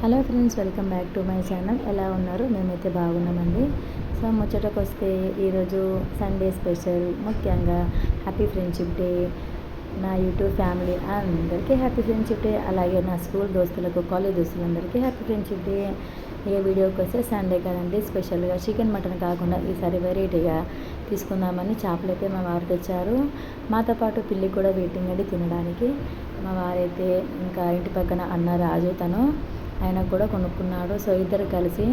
Hello friends welcome back to my channel. ఎలా ఉన్నారు? మేమైతే బాగున్నామండి. సో ముచ్చటకు వస్తే ఈరోజు సండే స్పెషల్. ముఖ్యంగా హ్యాపీ ఫ్రెండ్షిప్ డే. నా యూట్యూబ్ ఫ్యామిలీ అందరికీ హ్యాపీ ఫ్రెండ్షిప్ డే. అలాగే నా స్కూల్ దోస్తులకు కాలేజ్ దోస్తులందరికీ హ్యాపీ ఫ్రెండ్షిప్ డే. ఏ వీడియోకి వస్తే సండే కదండి. స్పెషల్గా చికెన్ మటన్ కాకుండా ఈసారి వెరైటీగా తీసుకుందామని చేపలైతే మా వారు తెచ్చారు. మాతో పాటు పిల్లి కూడా వెయిటింగ్ అండి తినడానికి. మా వారైతే ఇంకా ఇంటి పక్కన అన్న రాజు తను. ఆయన కూడా కొనుక్కున్నాడు. సో ఇద్దరు కలిసి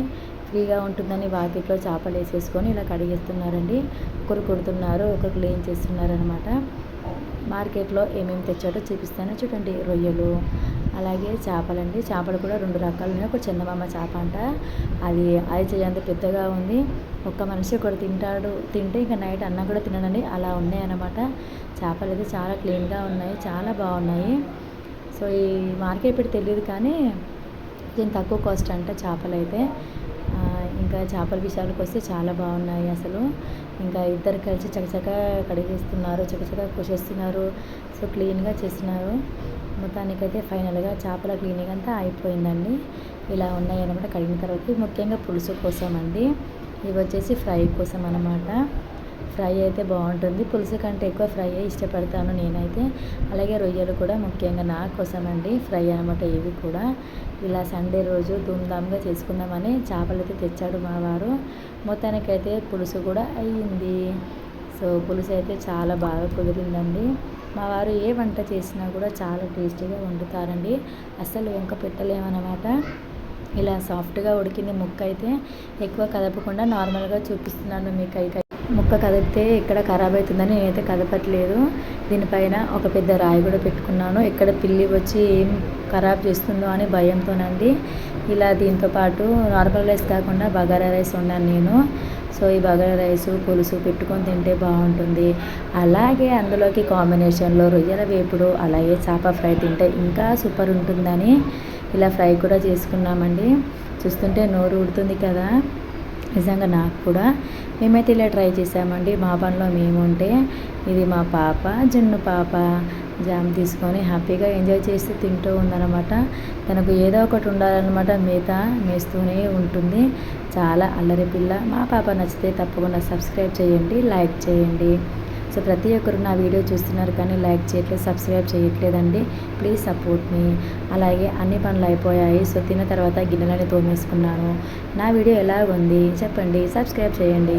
ఫ్రీగా ఉంటుందని వాకిట్లో చేపలు వేసేసుకొని ఇలా కడిగేస్తున్నారండి. ఒకరు కొడుతున్నారు ఒకరు క్లీన్ చేస్తున్నారు అనమాట మార్కెట్లో ఏమేమి తెచ్చాడో చూపిస్తాను. చూడండి రొయ్యలు అలాగే చేపలండి. చేపలు కూడా రెండు రకాలు ఉన్నాయి ఒక చిన్నమామ చేప అంట. అది అది చేయంత పెద్దగా ఉంది. ఒక్క మనిషి ఒకటి తింటాడు. తింటే ఇంకా నైట్ అన్నం కూడా తినడండి అలా ఉన్నాయన్నమాట. చేపలు అయితే చాలా క్లీన్గా ఉన్నాయి. చాలా బాగున్నాయి. సో ఈ మార్కెట్ పెట్టి తెలియదు కానీ కొంచెం తక్కువ కాస్ట్ అంట చేపలు అయితే ఇంకా చేపల విషయాలకు వస్తే చాలా బాగున్నాయి అసలు. ఇంకా ఇద్దరు కలిసి చకచక కడిగేస్తున్నారు చకచక కోసేస్తున్నారు. సో క్లీన్గా చేస్తున్నారు. మొత్తానికైతే ఫైనల్గా చేపల క్లీనింగ్ అంతా అయిపోయిందండి. ఇలా ఉన్నాయి అనమాట కడిగిన తర్వాత. ముఖ్యంగా పులుసు కోసం అండి ఇవి వచ్చేసి ఫ్రై కోసం అనమాట ఫ్రై అయితే బాగుంటుంది. పులుసు కంటే ఎక్కువ ఫ్రై ఇష్టపడతాను నేనైతే. అలాగే రొయ్యలు కూడా ముఖ్యంగా నా కోసం అండి ఫ్రై అనమాట ఇవి కూడా. ఇలా సండే రోజు ధూమ్ధామ్గా చేసుకుందామని చేపలు అయితే తెచ్చాడు మా వారు. మొత్తానికైతే పులుసు కూడా అయ్యింది. సో పులుసు అయితే చాలా బాగా కుదిరిందండి. మా వారు ఏ వంట చేసినా కూడా చాలా టేస్టీగా వండుతారండి. అస్సలు వంక పెట్టలేమన్నమాట. ఇలా సాఫ్ట్గా ఉడికింది ముక్క అయితే ఎక్కువ కదపకుండా నార్మల్గా చూపిస్తున్నాను మీకు అయితే ముక్క కదిపితే ఇక్కడ ఖరాబ్ అవుతుందని నేనైతే కదపట్లేదు. దీనిపైన ఒక పెద్ద రాయి కూడా పెట్టుకున్నాను. ఎక్కడ పిల్లి వచ్చి ఏం ఖరాబ్ చేస్తుందో అని భయంతోనండి ఇలా దీంతో పాటు నార్మల్ రైస్ కాకుండా బగారా రైస్ ఉన్నాను నేను. సో ఈ బగారా రైస్ పులుసు పెట్టుకొని తింటే బాగుంటుంది. అలాగే అందులోకి కాంబినేషన్లో రొయ్యల వేపుడు అలాగే చేప ఫ్రై తింటే ఇంకా సూపర్ ఉంటుందని ఇలా ఫ్రై కూడా చేసుకున్నామండి. చూస్తుంటే నోరు ఉడుతుంది కదా. నిజంగా నాకు కూడా మేమైతే ఇలా ట్రై చేసామండి మా పనిలో మేము ఉంటే ఇది మా పాప జున్ను పాప జామ్ తీసుకొని హ్యాపీగా ఎంజాయ్ చేస్తూ తింటూ ఉందన్నమాట. తనకు ఏదో ఒకటి ఉండాలన్నమాట. మేత మేస్తూనే ఉంటుంది. చాలా అల్లరి పిల్ల. మా పాప నచ్చితే తప్పకుండా సబ్స్క్రైబ్ చేయండి లైక్ చేయండి. సో ప్రతి ఒక్కరు నా వీడియో చూస్తున్నారు కానీ లైక్ చేయట్లేదు సబ్స్క్రైబ్ చేయట్లేదండి. ప్లీజ్ సపోర్ట్ మీ అలాగే అన్ని పనులు అయిపోయాయి. సో తిన్న తర్వాత గిన్నెలని తోమేసుకున్నాను. నా వీడియో ఎలా ఉంది చెప్పండి. సబ్స్క్రైబ్ చేయండి.